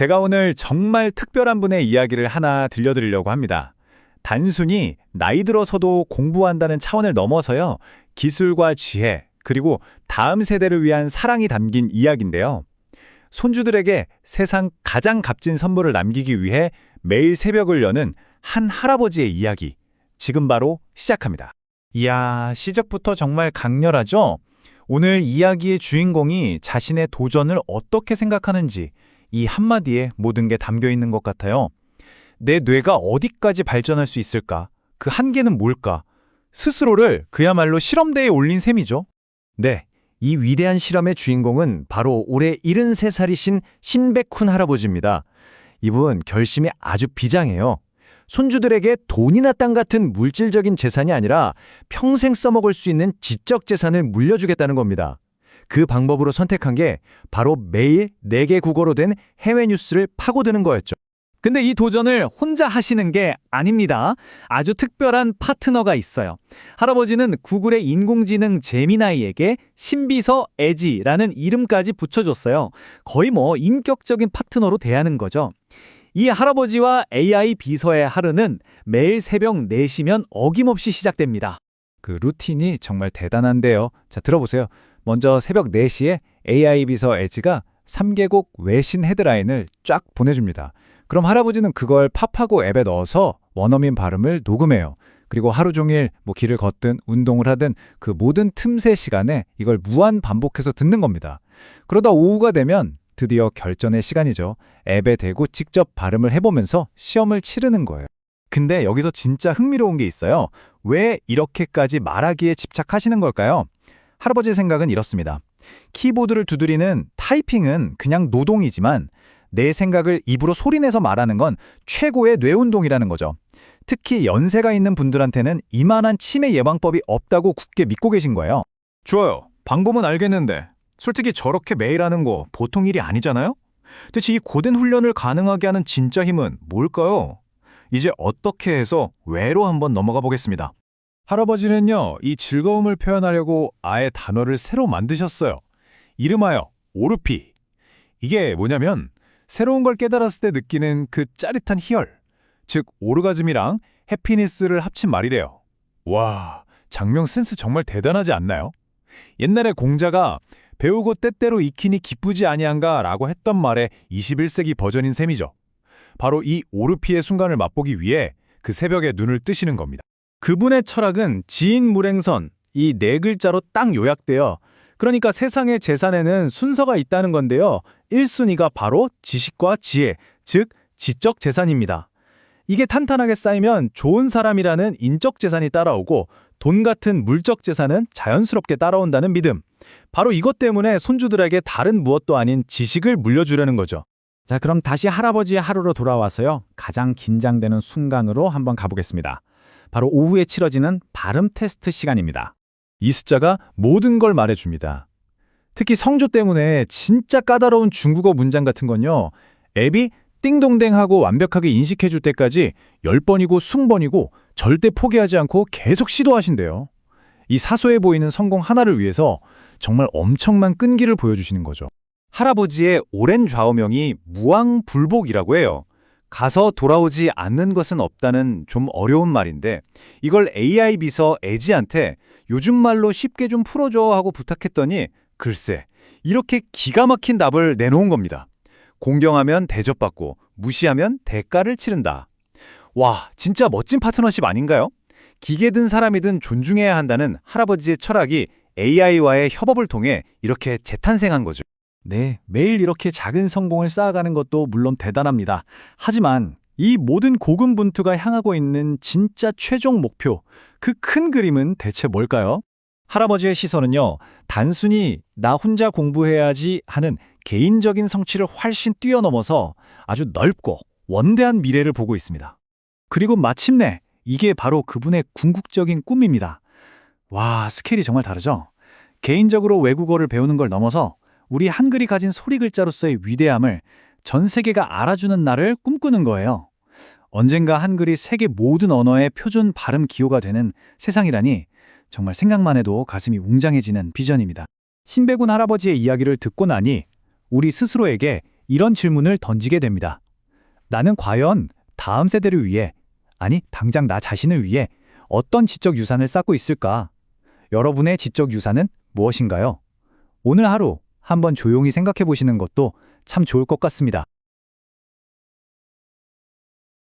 제가 오늘 정말 특별한 분의 이야기를 하나 들려드리려고 합니다. 단순히 나이 들어서도 공부한다는 차원을 넘어서요. 기술과 지혜, 그리고 다음 세대를 위한 사랑이 담긴 이야기인데요. 손주들에게 세상 가장 값진 선물을 남기기 위해 매일 새벽을 여는 한 할아버지의 이야기. 지금 바로 시작합니다. 이야, 시작부터 정말 강렬하죠? 오늘 이야기의 주인공이 자신의 도전을 어떻게 생각하는지 이 한마디에 모든 게 담겨 있는 것 같아요. 내 뇌가 어디까지 발전할 수 있을까? 그 한계는 뭘까? 스스로를 그야말로 실험대에 올린 셈이죠. 네, 이 위대한 실험의 주인공은 바로 올해 73살이신 신백훈 할아버지입니다. 이분 결심이 아주 비장해요. 손주들에게 돈이나 땅 같은 물질적인 재산이 아니라 평생 써먹을 수 있는 지적 재산을 물려주겠다는 겁니다. 그 방법으로 선택한 게 바로 매일 4개 국어로 된 해외 뉴스를 파고드는 거였죠. 근데 이 도전을 혼자 하시는 게 아닙니다. 아주 특별한 파트너가 있어요. 할아버지는 구글의 인공지능 제미나이에게 신비서 에지라는 이름까지 붙여줬어요. 거의 뭐 인격적인 파트너로 대하는 거죠. 이 할아버지와 AI 비서의 하루는 매일 새벽 4시면 어김없이 시작됩니다. 그 루틴이 정말 대단한데요. 자, 들어보세요. 먼저 새벽 4시에 AI 비서 에즈가 3개국 외신 헤드라인을 쫙 보내줍니다. 그럼 할아버지는 그걸 팝하고 앱에 넣어서 원어민 발음을 녹음해요. 그리고 하루 종일 뭐 길을 걷든 운동을 하든 그 모든 틈새 시간에 이걸 무한 반복해서 듣는 겁니다. 그러다 오후가 되면 드디어 결전의 시간이죠. 앱에 대고 직접 발음을 해보면서 시험을 치르는 거예요. 근데 여기서 진짜 흥미로운 게 있어요. 왜 이렇게까지 말하기에 집착하시는 걸까요? 할아버지의 생각은 이렇습니다. 키보드를 두드리는 타이핑은 그냥 노동이지만 내 생각을 입으로 소리내서 말하는 건 최고의 뇌운동이라는 거죠. 특히 연세가 있는 분들한테는 이만한 치매 예방법이 없다고 굳게 믿고 계신 거예요. 좋아요. 방법은 알겠는데 솔직히 저렇게 매일 하는 거 보통 일이 아니잖아요? 대체 이 고된 훈련을 가능하게 하는 진짜 힘은 뭘까요? 이제 어떻게 해서 왜로 한번 넘어가 보겠습니다. 할아버지는요, 이 즐거움을 표현하려고 아예 단어를 새로 만드셨어요. 이름하여 오르피. 이게 뭐냐면 새로운 걸 깨달았을 때 느끼는 그 짜릿한 희열, 즉 오르가즘이랑 해피니스를 합친 말이래요. 와, 장명 센스 정말 대단하지 않나요? 옛날에 공자가 배우고 때때로 익히니 기쁘지 아니한가 라고 했던 말의 21세기 버전인 셈이죠. 바로 이 오르피의 순간을 맛보기 위해 그 새벽에 눈을 뜨시는 겁니다. 그분의 철학은 지인물행선, 이 네 글자로 딱 요약되어 그러니까 세상의 재산에는 순서가 있다는 건데요. 1순위가 바로 지식과 지혜, 즉 지적 재산입니다. 이게 탄탄하게 쌓이면 좋은 사람이라는 인적 재산이 따라오고 돈 같은 물적 재산은 자연스럽게 따라온다는 믿음. 바로 이것 때문에 손주들에게 다른 무엇도 아닌 지식을 물려주려는 거죠. 자, 그럼 다시 할아버지의 하루로 돌아와서요. 가장 긴장되는 순간으로 한번 가보겠습니다. 바로 오후에 치러지는 발음 테스트 시간입니다. 이 숫자가 모든 걸 말해줍니다. 특히 성조 때문에 진짜 까다로운 중국어 문장 같은 건요. 앱이 띵동댕하고 완벽하게 인식해줄 때까지 10번이고 20번이고 절대 포기하지 않고 계속 시도하신대요. 이 사소해 보이는 성공 하나를 위해서 정말 엄청난 끈기를 보여주시는 거죠. 할아버지의 오랜 좌우명이 무왕불복이라고 해요. 가서 돌아오지 않는 것은 없다는 좀 어려운 말인데 이걸 AI 비서 에지한테 요즘 말로 쉽게 좀 풀어줘 하고 부탁했더니 글쎄 이렇게 기가 막힌 답을 내놓은 겁니다. 공경하면 대접받고 무시하면 대가를 치른다. 와 진짜 멋진 파트너십 아닌가요? 기계든 사람이든 존중해야 한다는 할아버지의 철학이 AI와의 협업을 통해 이렇게 재탄생한 거죠. 네, 매일 이렇게 작은 성공을 쌓아가는 것도 물론 대단합니다. 하지만 이 모든 고군분투가 향하고 있는 진짜 최종 목표, 그 큰 그림은 대체 뭘까요? 할아버지의 시선은요, 단순히 나 혼자 공부해야지 하는 개인적인 성취를 훨씬 뛰어넘어서 아주 넓고 원대한 미래를 보고 있습니다. 그리고 마침내 이게 바로 그분의 궁극적인 꿈입니다. 와, 스케일이 정말 다르죠? 개인적으로 외국어를 배우는 걸 넘어서 우리 한글이 가진 소리 글자로서의 위대함을 전 세계가 알아주는 날을 꿈꾸는 거예요. 언젠가 한글이 세계 모든 언어의 표준 발음 기호가 되는 세상이라니 정말 생각만 해도 가슴이 웅장해지는 비전입니다. 신배군 할아버지의 이야기를 듣고 나니 우리 스스로에게 이런 질문을 던지게 됩니다. 나는 과연 다음 세대를 위해, 아니 당장 나 자신을 위해 어떤 지적 유산을 쌓고 있을까? 여러분의 지적 유산은 무엇인가요? 오늘 하루 한번 조용히 생각해 보시는 것도 참 좋을 것 같습니다.